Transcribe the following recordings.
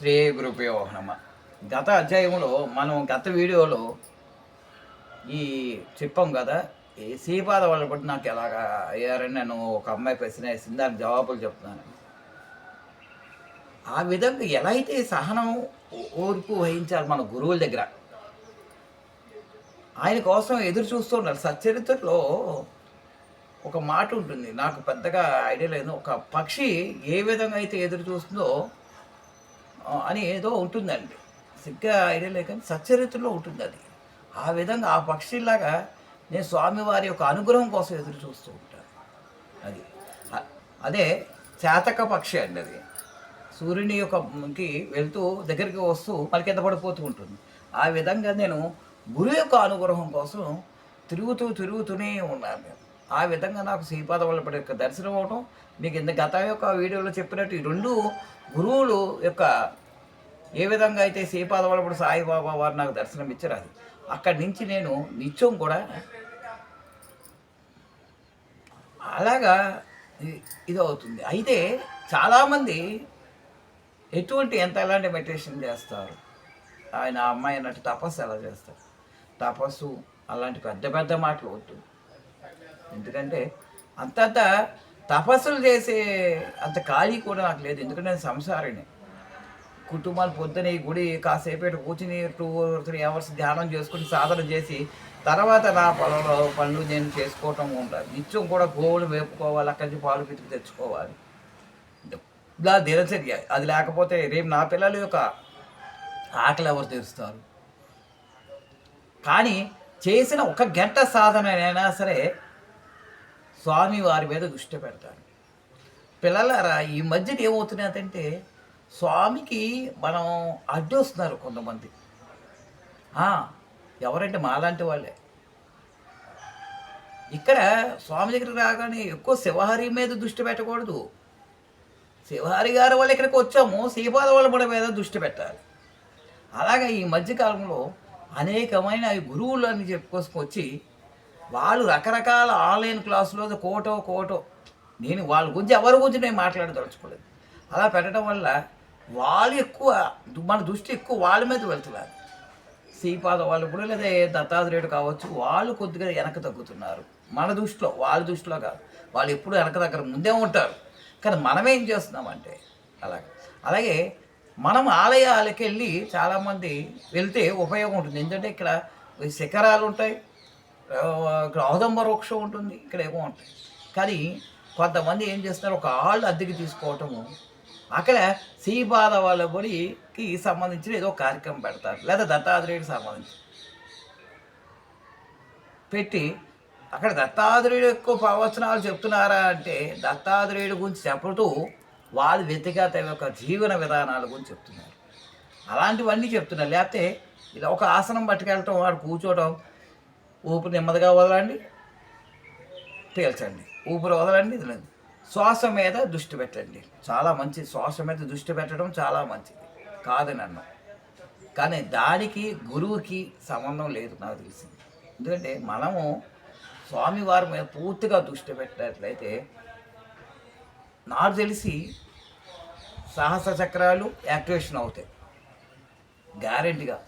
శ్రీ గురుపయో నమ. గత అధ్యాయంలో మనం గత వీడియోలో ఈ చెప్పాం కదా ఈ శ్రీపాద వాళ్ళు కూడా నాకు ఎలాగా అయ్యారని నేను ఒక అమ్మాయి ప్రశ్న వేసింది దానికి జవాబులు చెప్తున్నాను. ఆ విధంగా ఎలా అయితే సహనం ఓర్పు వహించాలి మన గురువుల దగ్గర ఆయన కోసం ఎదురు చూస్తూ ఉండాలి సచ్చరిత్రలో ఒక మాట ఉంటుంది. నాకు పెద్దగా ఐడియా లేదు. ఒక పక్షి ఏ విధంగా అయితే ఎదురు చూస్తుందో అని ఏదో ఉంటుందండి. సిగ్గా ఐడియా లేక కానీ ఉంటుంది అది. ఆ విధంగా ఆ పక్షిలాగా నేను స్వామివారి యొక్క అనుగ్రహం కోసం ఎదురు చూస్తూ ఉంటాను. అది. అదే చేతక పక్షి అండి అది. సూర్యుని యొక్కకి వెళ్తూ దగ్గరికి వస్తూ మళ్ళీ కింద పడిపోతూ ఉంటుంది. ఆ విధంగా నేను గురు యొక్క అనుగ్రహం కోసం తిరుగుతూ తిరుగుతూనే ఉన్నాను నేను. ఆ విధంగా నాకు శ్రీపాద వల్లపడి యొక్క దర్శనం అవటం మీకు ఇంత గత యొక్క వీడియోలో చెప్పినట్టు ఈ రెండు గురువులు యొక్క ఏ విధంగా అయితే శ్రీపాదవలపుడు సాయిబాబా వారు నాకు దర్శనం ఇచ్చారు అది. అక్కడి నుంచి నేను నిత్యం కూడా అలాగా ఇది అవుతుంది అయితే చాలామంది ఎటువంటి ఎంత ఎలాంటి మెడిటేషన్ చేస్తారు? ఆయన అమ్మాయి అన్నట్టు తపస్సు ఎలా చేస్తారు? తపస్సు అలాంటి పెద్ద పెద్ద మాటలు వద్దు. ఎందుకంటే అంతంత తపస్సులు చేసే అంత ఖాళీ కూడా నాకు లేదు. ఎందుకంటే నేను సంసారిని. కుటుంబాలు పొద్దున ఈ గుడి కాసేపేట కూర్చుని టూ త్రీ అవర్స్ ధ్యానం చేసుకుని సాధన చేసి తర్వాత నా పొలంలో పనులు నేను చేసుకోవటం ఉండాలి నిత్యం కూడా గోవులు వేపుకోవాలి అక్కడి నుంచి పాలు పితికి తెచ్చుకోవాలి. ఇలా దినచర్య. అది లేకపోతే రేపు నా పిల్లల యొక్క ఆకలి ఎవరు తీరుస్తారు? కానీ చేసిన ఒక గంట సాధన అయినా సరే స్వామి వారి మీద దృష్టి పెడతారు. పిల్లలారా ఈ మధ్యన ఏమవుతున్నదంటే స్వామికి మనం అడ్డొస్తున్నారు కొంతమంది. ఎవరంటే మాలాంటి వాళ్ళే. ఇక్కడ స్వామి దగ్గరికి రాగానే ఎక్కువ శివహరి మీద దృష్టి పెట్టకూడదు. శివహరి గారి వాళ్ళు ఇక్కడికి వచ్చాము శ్రీపాద వాళ్ళ మన మీద దృష్టి పెట్టాలి. అలాగే ఈ మధ్యకాలంలో అనేకమైన ఈ గురువులు అని చెప్పుకొచ్చి వాళ్ళు రకరకాల ఆన్లైన్ క్లాసులో కోటో కోటో. నేను వాళ్ళ గురించి ఎవరి గురించి నేను మాట్లాడదలుచుకోలేదు. అలా పెట్టడం వల్ల వాళ్ళు ఎక్కువ మన దృష్టి ఎక్కువ వాళ్ళ మీద వెళ్తున్నారు. శ్రీపాద వాళ్ళు కూడా లేదా దత్తాత్రేయుడు కావచ్చు వాళ్ళు కొద్దిగా వెనక తగ్గుతున్నారు. మన దృష్టిలో వాళ్ళ దృష్టిలో కాదు. వాళ్ళు ఎప్పుడు వెనక దగ్గర ముందే ఉంటారు. కానీ మనం ఏం చేస్తున్నామంటే అలాగే. అలాగే మనం ఆలయాలకు వెళ్ళి చాలామంది వెళ్తే ఉపయోగం ఉంటుంది. ఎందుకంటే ఇక్కడ శిఖరాలు ఉంటాయి ఇక్కడ ఔదంబ వృక్షం ఉంటుంది ఇక్కడ ఏమో ఉంటాయి. కానీ కొంతమంది ఏం చేస్తున్నారు ఒక ఆళ్ళు అద్దెకి తీసుకోవటము అక్కడ శ్రీపాద వాళ్ళ గుడికి సంబంధించిన ఏదో కార్యక్రమం పెడతారు. లేదా దత్తాత్రేయుడికి సంబంధించి. పెట్టి అక్కడ దత్తాత్రేయుడు ఎక్కువ ప్రవచనాలు చెప్తున్నారా అంటే దత్తాత్రేయుడి గురించి చెప్పుతూ వాళ్ళ వ్యక్తిగత యొక్క జీవన విధానాల గురించి చెప్తున్నారు. అలాంటివన్నీ చెప్తున్నారు. లేకపోతే ఇలా ఒక ఆసనం పట్టుకెళ్ళటం వాడు కూర్చోవడం ఊపిరి నెమ్మదిగా వదలండి పీల్చండి ఊపిరి వదలండి ఇది శ్వాస మీద దృష్టి పెట్టండి. చాలా మంచి శ్వాస మీద దృష్టి పెట్టడం చాలా మంచిది. కాదని అన్నాం కానీ దానికి గురువుకి సంబంధం లేదు నాకు తెలిసింది ఎందుకంటే మనము స్వామివారి మీద పూర్తిగా దృష్టి పెట్టినట్లయితే నాకు తెలిసి సహస చక్రాలు యాక్టివేషన్ అవుతాయి. గ్యారెంటీగా.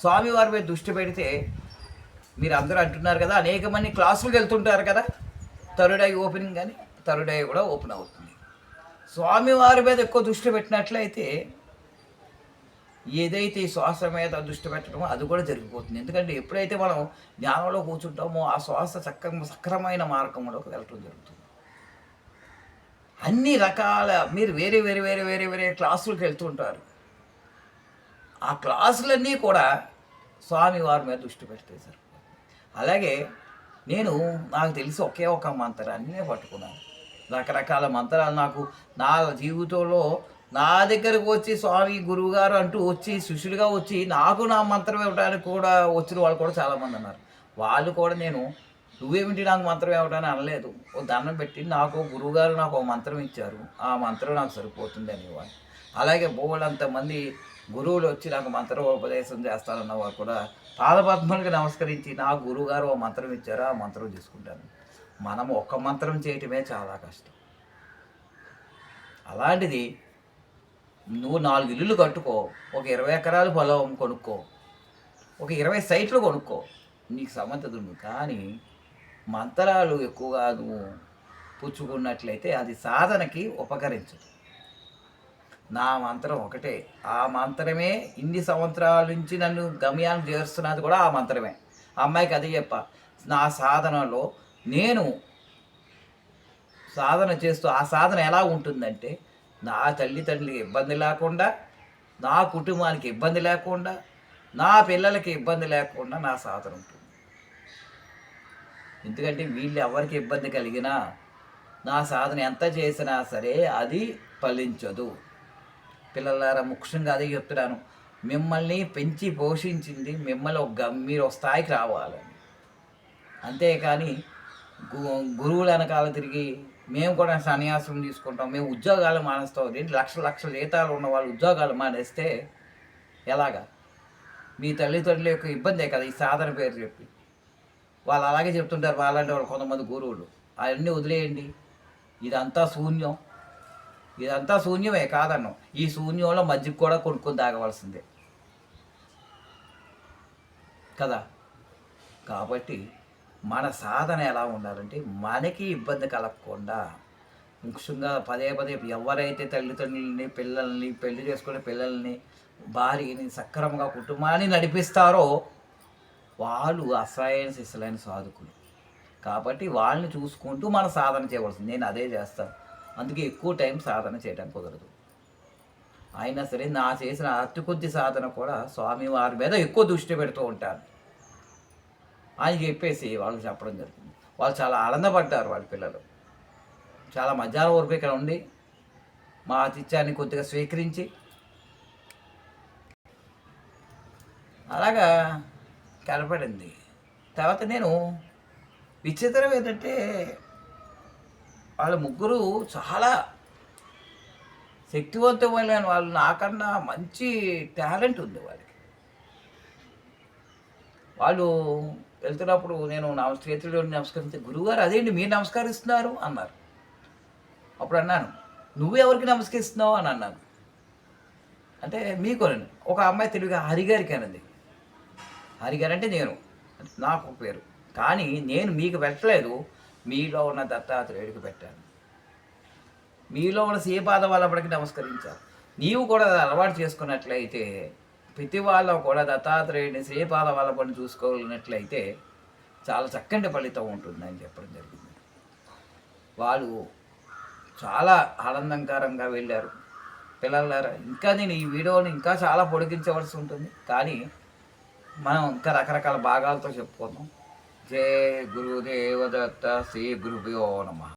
స్వామివారి మీద దృష్టి పెడితే మీరు అందరూ అంటున్నారు కదా అనేక మంది క్లాసులకు వెళ్తుంటారు కదా థర్డ్ ఐ ఓపెనింగ్ కానీ థర్డ్ ఐ కూడా ఓపెన్ అవుతుంది. స్వామివారి మీద ఎక్కువ దృష్టి పెట్టినట్లయితే ఏదైతే ఈ శ్వాస మీద దృష్టి పెట్టడమో అది కూడా జరిగిపోతుంది. ఎందుకంటే ఎప్పుడైతే మనం జ్ఞానంలో కూర్చుంటామో ఆ శ్వాస చక్క సక్రమైన మార్గంలోకి వెళ్ళటం జరుగుతుంది. అన్ని రకాల మీరు వేరే వేరే వేరే వేరే వేరే క్లాసులకు వెళ్తుంటారు ఆ క్లాసులన్నీ కూడా స్వామి వారి మీద దృష్టి పెడితే సరిపోతుంది. అలాగే నేను నాకు తెలిసి ఒకే ఒక మంత్రాన్ని పట్టుకున్నాను. రకరకాల మంత్రాలు నాకు నా జీవితంలో నా దగ్గరకు వచ్చి స్వామి గురువుగారు అంటూ వచ్చి శిష్యులుగా వచ్చి నాకు నా మంత్రం ఇవ్వడానికి కూడా వచ్చిన వాళ్ళు కూడా చాలామంది ఉన్నారు. వాళ్ళు కూడా నేను నువ్వేమిటి నాకు మంత్రం ఇవ్వడానికి అనలేదు. ఓ దండం పెట్టి నాకు గురువుగారు నాకు ఒక మంత్రం ఇచ్చారు. ఆ మంత్రం నాకు సరిపోతుంది అనేవాడు అలాగే బోళ్ళంతమంది గురువులు వచ్చి నాకు మంత్రోపదేశం చేస్తారన్న వారు కూడా పాదపద్మలకు నమస్కరించి నా గురువుగారు ఓ మంత్రం ఇచ్చారు. ఆ మంత్రం తీసుకుంటాను. మనం ఒక్క మంత్రం చేయటమే చాలా కష్టం. అలాంటిది నువ్వు నాలుగు ఇల్లులు కట్టుకో ఒక ఇరవై ఎకరాలు పొలం కొనుక్కో ఒక ఇరవై సైట్లు కొనుక్కో నీకు సమర్థత ఉంది. కానీ మంత్రాలు ఎక్కువగా నువ్వు పుచ్చుకున్నట్లయితే అది సాధనకి ఉపకరించదు. నా మంత్రం ఒకటే. ఆ మంత్రమే ఇన్ని సంవత్సరాల నుంచి నన్ను గమ్యాన్ని చేరుస్తున్నది కూడా ఆ మంత్రమే. ఆ అమ్మాయికి అది చెప్ప నా సాధనలో నేను సాధన చేస్తూ ఆ సాధన ఎలా ఉంటుందంటే నా తల్లిదండ్రులకి ఇబ్బంది లేకుండా నా కుటుంబానికి ఇబ్బంది లేకుండా నా పిల్లలకి ఇబ్బంది లేకుండా నా సాధన ఉంటుంది. ఎందుకంటే వీళ్ళు ఎవరికి ఇబ్బంది కలిగినా నా సాధన ఎంత చేసినా సరే అది ఫలించదు. పిల్లలారా ముఖ్యంగా అదే చెప్తున్నాను. మిమ్మల్ని పెంచి పోషించింది మిమ్మల్ని ఒక మీరు ఒక స్థాయికి రావాలని. అంతేకాని గురువుల వెనకాల తిరిగి మేము కూడా సన్యాసం తీసుకుంటాం మేము ఉద్యోగాలు మానేస్తాం రెండు లక్షల లక్షల జీతాలు ఉన్న వాళ్ళు ఉద్యోగాలు మానేస్తే ఎలాగా? మీ తల్లిదండ్రుల యొక్క ఇబ్బందే కదా ఈ సాధన పేరు చెప్పి. వాళ్ళు అలాగే చెప్తుంటారు వాళ్ళంటే వాళ్ళు కొంతమంది గురువులు. అవన్నీ వదిలేయండి. ఇదంతా శూన్యం. ఇదంతా శూన్యమే కాదన్నం. ఈ శూన్యంలో మజ్జిగ కూడా కొనుక్కొని తాగవలసిందే. కదా? కాబట్టి మన సాధన ఎలా ఉండాలంటే మనకి ఇబ్బంది కలగకుండా ముఖ్యంగా పదే పదే ఎవరైతే తల్లిదండ్రులని పిల్లల్ని పెళ్ళి చేసుకునే పిల్లల్ని భార్యని సక్రమంగా కుటుంబాన్ని నడిపిస్తారో వాళ్ళు అసహాయన శిశులైన సాధకులు. కాబట్టి వాళ్ళని చూసుకుంటూ మనం సాధన చేయవలసింది. నేను అదే చేస్తాను. అందుకే ఎక్కువ టైం సాధన చేయడం కుదరదు. అయినా సరే నా చేసిన అతి కొద్ది సాధన కూడా స్వామి వారి మీద ఎక్కువ దృష్టి పెడుతూ ఉంటాను. అని చెప్పేసి వాళ్ళు చెప్పడం జరిగింది వాళ్ళు చాలా ఆనందపడ్డారు వాళ్ళ పిల్లలు. చాలా మధ్యాహ్నం వరకు ఇక్కడ ఉండి మా ఆతిథ్యాన్ని కొద్దిగా స్వీకరించి అలాగా కనపడింది తర్వాత నేను విచిత్రం ఏంటంటే వాళ్ళ ముగ్గురు చాలా శక్తివంతమైన వాళ్ళు. నాకన్నా మంచి టాలెంట్ ఉంది వాళ్ళకి. వాళ్ళు వెళ్తున్నప్పుడు నేను నా చేతుల్లో నమస్కరిస్తే గురువుగారు అదేంటి మీరు నమస్కరిస్తున్నారు? అన్నారు. అప్పుడు అన్నాను నువ్వు ఎవరికి నమస్కరిస్తున్నావు? అని అన్నాను. అంటే మీకు ఒక అమ్మాయి తెలుగుగా హరిగారికి అనంది. హరిగారు అంటే నేను నాకు పేరు. కానీ నేను మీకు పెట్టలేదు మీలో ఉన్న దత్తాత్రేయుడికి పెట్టాను. మీలో ఉన్న శ్రీపాద వాళ్ళప్పటికి నమస్కరించారు నీవు కూడా అలవాటు చేసుకున్నట్లయితే ప్రతి వాళ్ళ కూడా దత్తాత్రేయుడిని శ్రీపాద వాళ్ళ పని చూసుకోగలిగినట్లయితే చాలా చక్కటి ఫలితం ఉంటుందని చెప్పడం జరిగింది. వాళ్ళు చాలా ఆనందకరంగా వెళ్ళారు. పిల్లలారా ఇంకా నేను ఈ వీడియోని ఇంకా చాలా పొడిగించవలసి ఉంటుంది. కానీ మనం ఇంకా రకరకాల భాగాలతో చెప్పుకుందాం. జయ గురుదేవదత్త శ్రీ గురుభ్యో నమ.